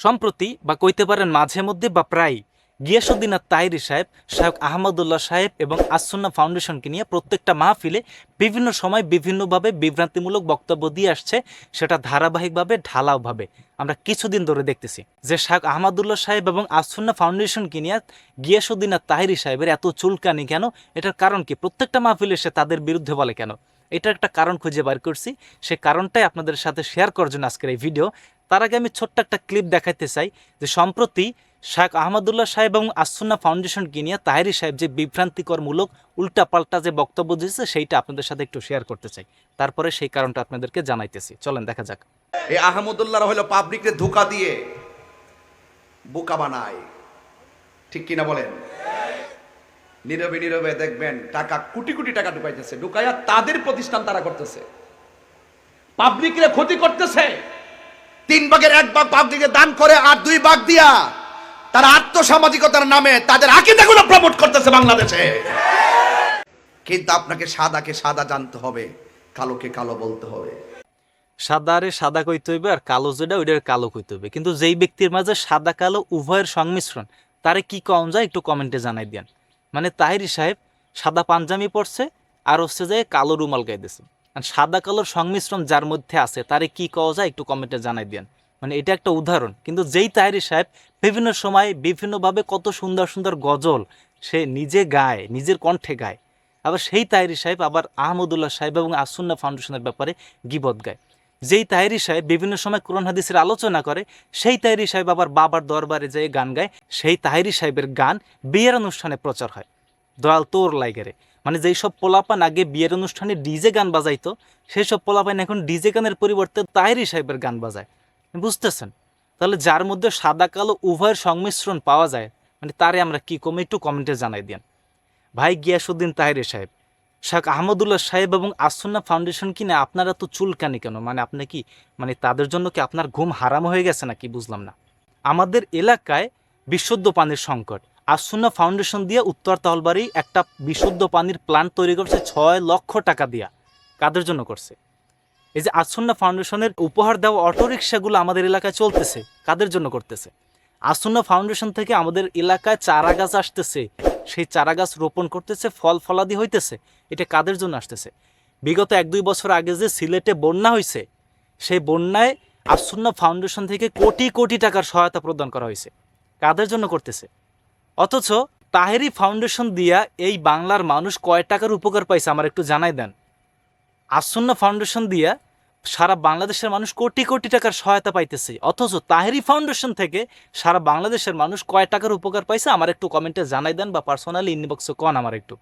সম্প্রতি বা কইতে পারেন মাঝে মধ্যে বা প্রায় গিয়াসুদ্দিন আর তাহিরি সাহেব শায়ক আহমদুল্লাহ সাহেব এবং আসন্না ফাউন্ডেশনকে নিয়ে প্রত্যেকটা মাহফিলে বিভিন্ন সময় বিভিন্নভাবে বিভ্রান্তিমূলক বক্তব্য দিয়ে আসছে, সেটা ধারাবাহিকভাবে, ঢালাওভাবে। আমরা কিছুদিন ধরে দেখতেছি যে শায়ক আহমদুল্লাহ সাহেব এবং আসন্না ফাউন্ডেশনকে নিয়ে গিয়াসুদ্দিন আর তাহিরি সাহেবের এত চুলকানি কেন? এটার কারণ কি? প্রত্যেকটা মাহফিলে সে তাদের বিরুদ্ধে বলে কেন? এটার একটা কারণ খুঁজে বার করছি। সে কারণটাই আপনাদের সাথে শেয়ার করার জন্য আজকের এই ভিডিও তার আগে আমি ছোট্ট একটা ক্লিপ দেখাইতে চাই যে সম্প্রতি শাহেখ আহমদুল্লাহ সাহেব এবং আসুন্না ফাউন্ডেশনকে নিয়ে তাহেরি সাহেব যে বিভ্রান্তিকরমূলক উল্টাপাল্টা যে বক্তব্য দিয়েছে, সেইটা আপনাদের সাথে একটু শেয়ার করতে চাই। তারপরে সেই কারণটা আপনাদেরকে জানাইতেছি। চলেন, দেখা যাক। এই আহমদুল্লাহ হলো পাবলিককে ধোকা দিয়ে বোকা বানায়। ঠিক কিনা বলেন? নীরবে নীরবে দেখবেন টাকা, কোটি কোটি টাকা ঢুকাইতেছে, ঢুকাইয়া তাদের প্রতিষ্ঠান তারা করতেছে। পাবলিকের ক্ষতি করতেছে। তিন ভাগের এক ভাগ পাবলিকে দান করে আর দুই ভাগ দিয়া তারা আত্মসামাজিকতার নামে তাদের আকিদাগুলো প্রমোট করতেছে বাংলাদেশে। কিন্তু আপনাকে সাদাকে সাদা জানতে হবে, কালোকে কালো বলতে হবে। সাদারে সাদা কইতে হইবে আর কালো যেটা, ওইটার কালো কইতে হইবে। কিন্তু যেই ব্যক্তির মাঝে সাদা কালো উভয়ের সংমিশ্রণ, তারে কি কম যায় একটু কমেন্টে জানাই দেন। মানে তাহিরি সাহেব সাদা পাঞ্জামি পরছে, আর হচ্ছে যে কালো রুমাল গাইতেছে। সাদা কালোর সংমিশ্রণ যার মধ্যে আছে, তারে কি কওয়া যায় একটু কমেন্টে জানাই দেন মানে এটা একটা উদাহরণ। কিন্তু যেই তাহিরি সাহেব বিভিন্ন সময় বিভিন্নভাবে কত সুন্দর সুন্দর গজল সে নিজে গায়, নিজের কণ্ঠে গায়। আবার সেই তাহিরি সাহেব আবার আহমদুল্লাহ সাহেব এবং আসুন্না ফাউন্ডেশনের ব্যাপারে গিবত গায়। যেই তাহেরি সাহেব বিভিন্ন সময় কোরআন হাদিসের আলোচনা করে, সেই তাহেরি সাহেব আবার বাবার দরবারে যেয়ে গান গায়, সেই তাহেরি সাহেবের গান বিয়ের অনুষ্ঠানে প্রচার হয়। দয়াল তোর লাইগেরে মানে যেই সব পোলাপান আগে বিয়ের অনুষ্ঠানে ডিজে গান বাজাইতো, সেই সব পোলাপান এখন ডিজে গানের পরিবর্তে তাহেরি সাহেবের গান বাজায়। বুঝতেছেন? তাহলে যার মধ্যে সাদা কালো উভয়ের সংমিশ্রণ পাওয়া যায় মানে তারে আমরা কি কমে একটু কমেন্টে জানাই দেন। ভাই গিয়াসুদ্দিন তাহেরি সাহেব, শাক আহমদুল্লাহ সাহেব এবং আসন্না ফাউন্ডেশন কিনে আপনারা তো চুলকানি কেন? মানে আপনি কি মানে তাদের জন্য কি আপনার ঘুম হারাম হয়ে গেছে নাকি? বুঝলাম না। আমাদের এলাকায় বিশুদ্ধ পানির সংকট। আসন্না ফাউন্ডেশন দিয়ে উত্তর তহলবাড়ি একটা বিশুদ্ধ পানির প্ল্যান্ট তৈরি করছে ছয় লক্ষ টাকা দিয়া। কাদের জন্য করছে? এই যে আসন্না ফাউন্ডেশনের উপহার দেওয়া অটোরিকশাগুলো আমাদের এলাকায় চলতেছে, কাদের জন্য করতেছে? আসন্না ফাউন্ডেশন থেকে আমাদের এলাকায় চারা গাছ আসতেছে, সেই চারা গাছ রোপণ করতেছে, ফল ফলাদি হইতেছে, এটা কাদের জন্য আসতেছে? বিগত এক দুই বছর আগে যে সিলেটে বন্যা হয়েছে সেই বন্যায় আসন্না ফাউন্ডেশন থেকে কোটি কোটি টাকার সহায়তা প্রদান করা হয়েছে কাদের জন্য করতেছে? অথচ তাহেরি ফাউন্ডেশন দিয়া এই বাংলার মানুষ কয় টাকার উপকার পাইছে আমার একটু জানাই দেন। আসন্না ফাউন্ডেশন দিয়া সারা বাংলাদেশের মানুষ কোটি কোটি টাকার সহায়তা পাইতেছে। অথচ তাহেরি ফাউন্ডেশন থেকে সারা বাংলাদেশের মানুষ কয় টাকার উপকার পাইছে আমার একটু কমেন্টে জানাই দেন বা পার্সোনালি ইনবক্সে কন আমার একটু।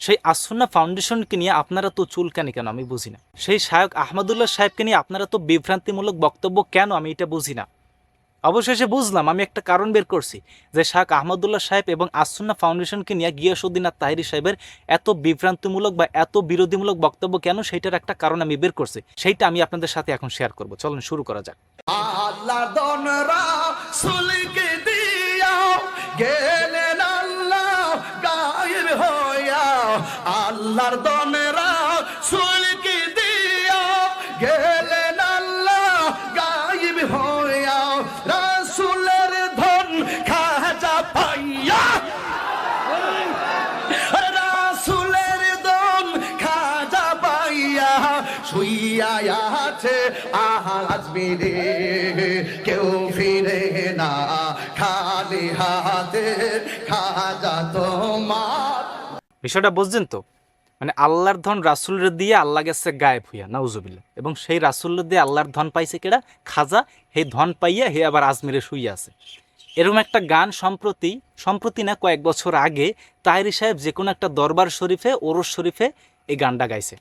সেই আসন্না ফাউন্ডেশনকে নিয়ে আপনারা তো চুলকানি কেন আমি বুঝি না। সেই শায়ক আহমদুল্লাহ সাহেবকে নিয়ে আপনারা তো বিভ্রান্তিমূলক বক্তব্য কেন আমি এটা বুঝি না। অবশেষে বুঝলাম আমি একটা কারণ বের করছি যে শাহ আহমদুল্লাহ সাহেব এবং আসুন্না ফাউন্ডেশনকে নিয়ে গিয়াসুদ্দিন আর তাহিরি সাহেবের এত বিভ্রান্তিমূলক বা এত বিরোধীমূলক বক্তব্য কেন সেইটার একটা কারণ আমি বের করছি, সেইটা আমি আপনাদের সাথে এখন শেয়ার করব। চলুন, শুরু করা যাক। আল্লাহ দনরা আছে আজ মেরে কেউ ফিরে না, খালি হাতে খাজা তোমার। বিষয়টা বুঝছেন তো? মানে আল্লাহর ধন রাসুলের দিয়ে আল্লাহ গেছে গায়েব হইয়া নাউজুবিল্লা এবং সেই রাসুলের দিয়ে আল্লাহর ধন পাইছে কেডা? খাজা হে ধন পাইয়া হে আবার আজমিরে শুইয়া আছে। এরকম একটা গান সম্প্রতি সম্প্রতি না কয়েক বছর আগে তাহেরি সাহেব যে কোনো একটা দরবার শরীফে, ওরস শরীফে এই গানটা গাইছে।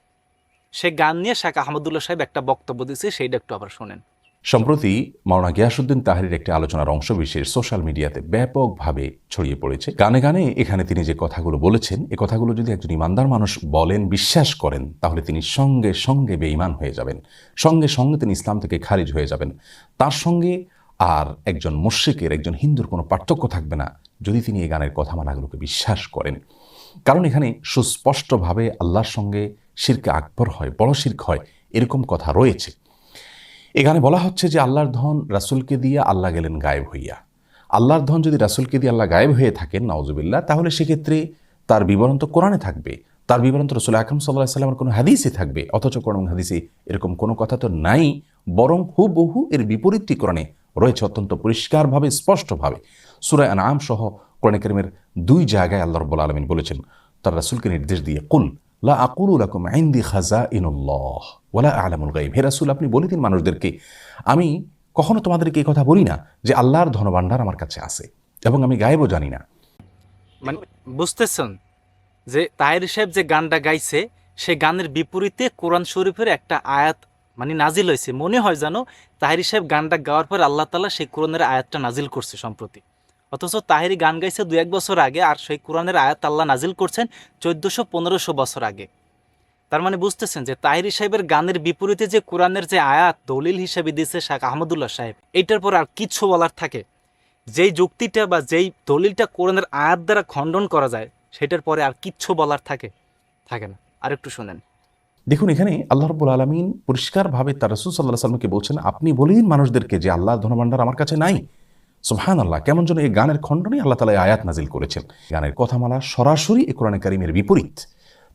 সে গান নিয়ে শাহ আহমদুল্লাহ সাহেব একটা বক্তব্য দিয়েছে, সেইটা একটু আবার শোনেন। সম্প্রতি মাওনা গিয়াসুদ্দিন তাহারির একটি আলোচনার অংশবিশেষ সোশ্যাল মিডিয়াতে ব্যাপকভাবে ছড়িয়ে পড়েছে। গানে গানে এখানে তিনি যে কথাগুলো বলেছেন, এ কথাগুলো যদি একজন ইমানদার মানুষ বলেন, বিশ্বাস করেন, তাহলে তিনি সঙ্গে সঙ্গে বেঈমান হয়ে যাবেন। সঙ্গে সঙ্গে তিনি ইসলাম থেকে খারিজ হয়ে যাবেন। তার সঙ্গে আর একজন মুশ্রিকের, একজন হিন্দুর কোনো পার্থক্য থাকবে না যদি তিনি এই গানের কথামালাগুলোকে বিশ্বাস করেন। কারণ এখানে সুস্পষ্টভাবে আল্লাহর সঙ্গে শিরকে আকবর হয়, বড় শির্ক হয়, এরকম কথা রয়েছে। এখানে বলা হচ্ছে যে আল্লাহর ধন রাসূলকে দিয়ে আল্লাহ গেলেন গায়েব হইয়া। আল্লাহর ধন যদি রাসূলকে দিয়ে আল্লাহ গায়েব হয়ে থাকেন নওয়াজুবিল্লাহ তাহলে সেক্ষেত্রে তার বিবরণ তো কোরআনে থাকবে। তার বিবরণ তো রসুল আকরম সাল্লাহ সাল্লামের কোনো হাদিসে থাকবে, অথচ কোরআন হাদিসে এরকম কোনো কথা তো নাই, বরং হুবহু এর বিপরীতটি কোরআনে রয়েছে অত্যন্ত পরিষ্কারভাবে, স্পষ্টভাবে। সুরায় আনাম সহ কোরআন করিমের দুই জায়গায় আল্লাহ রব্বুল আলমিন বলেছেন, তার রাসূলকে নির্দেশ দিয়ে, কুল লা আকুলু লাকুম আইন্দি খাজা ইনুল্লাহ ওয়ালা আলামুল গাইব হে রাসূল, আপনি বলে দিন মানুষদেরকে, আমি কখনো তোমাদেরকে এই কথা বলি না যে আল্লাহর ধনভাণ্ডার আমার কাছে আছে এবং আমি গায়েবও জানি না। মানে বুঝতেছেন যে তাহের সাহেব যে গানটা গাইছে, সে গানের বিপরীতে কোরআন শরীফের একটা আয়াত মানে নাজিল হয়েছে। মনে হয় জানো তাহেরি সাহেব গানটা গাওয়ার পর আল্লাহ তালা সেই কোরআনের আয়াতটা নাজিল করছে সম্প্রতি। অথচ তাহেরি গান গাইছে দু এক বছর আগে আর সেই কোরআনের আয়াত আল্লাহ নাজিল করছেন চোদ্দোশো পনেরোশো বছর আগে। তার মানে বুঝতেছেন যে তাহিরি সাহেবের গানের বিপরীতে যে কোরআনের যে আয়াত দলিল হিসেবে দিয়েছে শাহ আহমদুল্লাহ সাহেব, এইটার পর আর কিচ্ছু বলার থাকে। যেই যুক্তিটা বা যেই দলিলটা কোরআনের আয়াত দ্বারা খণ্ডন করা যায়, সেটার পরে আর কিচ্ছু বলার থাকে থাকে না। আর একটু শোনেন। দেখুন, এখানে আল্লাহ রব্বুল আলমিন পরিষ্কারভাবে তার রসুল সাল্লাহ সাল্লামকে বলছেন, আপনি বলেন মানুষদেরকে যে আল্লাহ ধনভাণ্ডার আমার কাছে নাই সুবহান আল্লাহ কেমন যেন এই গানের খণ্ডনেই আল্লাহ তালা আয়াত নাজিল করেছেন। গানের কথামালা সরাসরি এ কোরআনে কারিমের বিপরীত।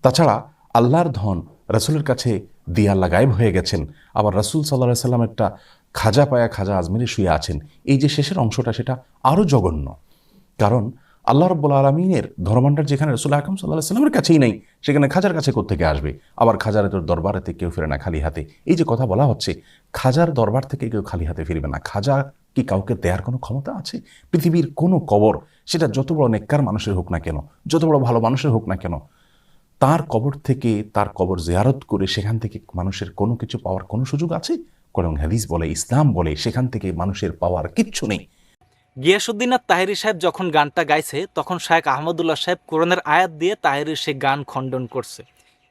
তাছাড়া আল্লাহর ধন রাসূলের কাছে দিয়ে আল্লাহ গায়েব হয়ে গেছেন। আবার রাসূল সাল্লাহ সাল্লাম একটা খাজা পায়া খাজা আজমিরে শুয়ে আছেন। এই যে শেষের অংশটা, সেটা আরও জঘন্য। কারণ আল্লাহ রব্বুল আলমিনের ধর্মান্ডার যেখানে রসুল আকরম সাল্লাহ সাল্লামের কাছেই নেই, সেখানে খাজার কাছে কোত্থেকে আসবে? আবার খাজার তোর দরবারেতে কেউ ফিরে না, খালি হাতে। এই যে কথা বলা হচ্ছে, খাজার দরবার থেকে কেউ খালি হাতে ফিরবে না। খাজা কি কাউকে দেয়ার কোনো ক্ষমতা আছে? পৃথিবীর কোনো কবর, সেটা যত বড় নেককার মানুষের হোক না কেন, যত বড় ভালো মানুষের হোক না কেন, তার কবর থেকে তার কবর জিয়ারত করে সেখান থেকে মানুষের কোনো কিছু পাওয়ার কোনো সুযোগ আছে? কোরআন হাদিস বলে, ইসলাম বলে, সেখান থেকে মানুষের পাওয়ার কিচ্ছু নেই। গিয়াসুদ্দিন আর তাহেরি সাহেব যখন গানটা গাইছে, তখন শায়েখ আহমদুল্লাহ সাহেব কোরআনের আয়াত দিয়ে তাহেরির সে গান খণ্ডন করছে।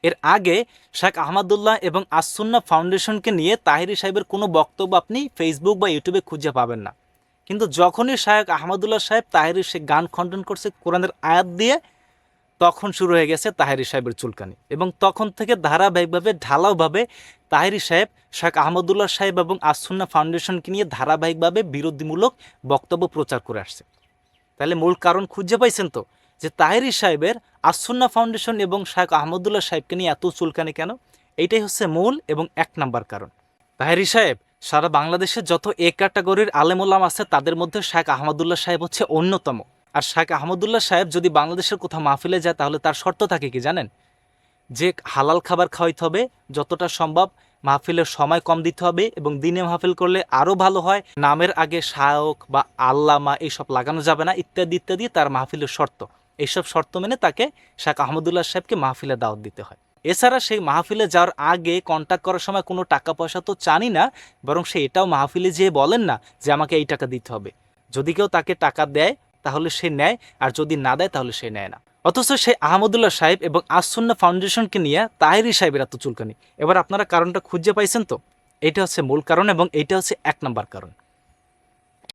এর আগে শেখ আহমদুল্লাহ এবং আসুন্না ফাউন্ডেশনকে নিয়ে তাহেরি সাহেবের কোনো বক্তব্য আপনি ফেসবুক বা ইউটিউবে খুঁজে পাবেন না। কিন্তু যখনই শায়েখ আহমদুল্লাহ সাহেব তাহেরির সে গান খণ্ডন করছে, কোরআনের আয়াত দিয়ে তখন শুরু হয়ে গেছে তাহেরি সাহেবের চুলকানি। এবং তখন থেকে ধারাবাহিকভাবে, ঢালাওভাবে তাহেরি সাহেব, শেখ আহমদুল্লাহ সাহেব এবং আসুন্না ফাউন্ডেশনকে নিয়ে ধারাবাহিকভাবে বিরোধীমূলক বক্তব্য প্রচার করে আসছে। তাহলে মূল কারণ খুঁজে পাইছেন তো? যে তাহেরি সাহেবের আসুন্না ফাউন্ডেশন এবং শেখ আহমদুল্লাহ সাহেবকে নিয়ে এত চুলকানি কেন? এইটাই হচ্ছে মূল এবং এক নাম্বার কারণ। তাহেরি সাহেব, সারা বাংলাদেশে যত এ ক্যাটাগরির আলেমুল্লাম আছে, তাদের মধ্যে শেখ আহমদুল্লাহ সাহেব হচ্ছে অন্যতম। আর শেখ আহমদুল্লাহ সাহেব যদি বাংলাদেশের কোথাও মাহফিলে যায়, তাহলে তার শর্ত থাকে কি জানেন? যে হালাল খাবার খাওয়াইতে হবে, যতটা সম্ভব মাহফিলের সময় কম দিতে হবে এবং দিনে মাহফিল করলে আরও ভালো হয়। নামের আগে শায়ক বা আল্লামা এইসব লাগানো যাবে না, ইত্যাদি ইত্যাদি তার মাহফিলের শর্ত। এইসব শর্ত মেনে তাকে শেখ আহমদুল্লাহ সাহেবকে মাহফিলে দাওয়াত দিতে হয়। এছাড়া সেই মাহফিলে যাওয়ার আগে কন্ট্যাক্ট করার সময় কোনো টাকা পয়সা তো চানি না, বরং সে এটাও মাহফিলে যেয়ে বলেন না যে আমাকে এই টাকা দিতে হবে। যদি কেউ তাকে টাকা দেয় তাহলে সে নেয় আর যদি না দেয় তাহলে সে নেয় না। অথচ সেই আহমদুল্লাহ সাহেব এবং আসন্না ফাউন্ডেশনকে নিয়ে তাহেরি সাহেবের এত চুলকানি। এবার আপনারা কারণটা খুঁজে পাইছেন তো? এটা হচ্ছে মূল কারণ এবং এটা হচ্ছে এক নম্বর কারণ।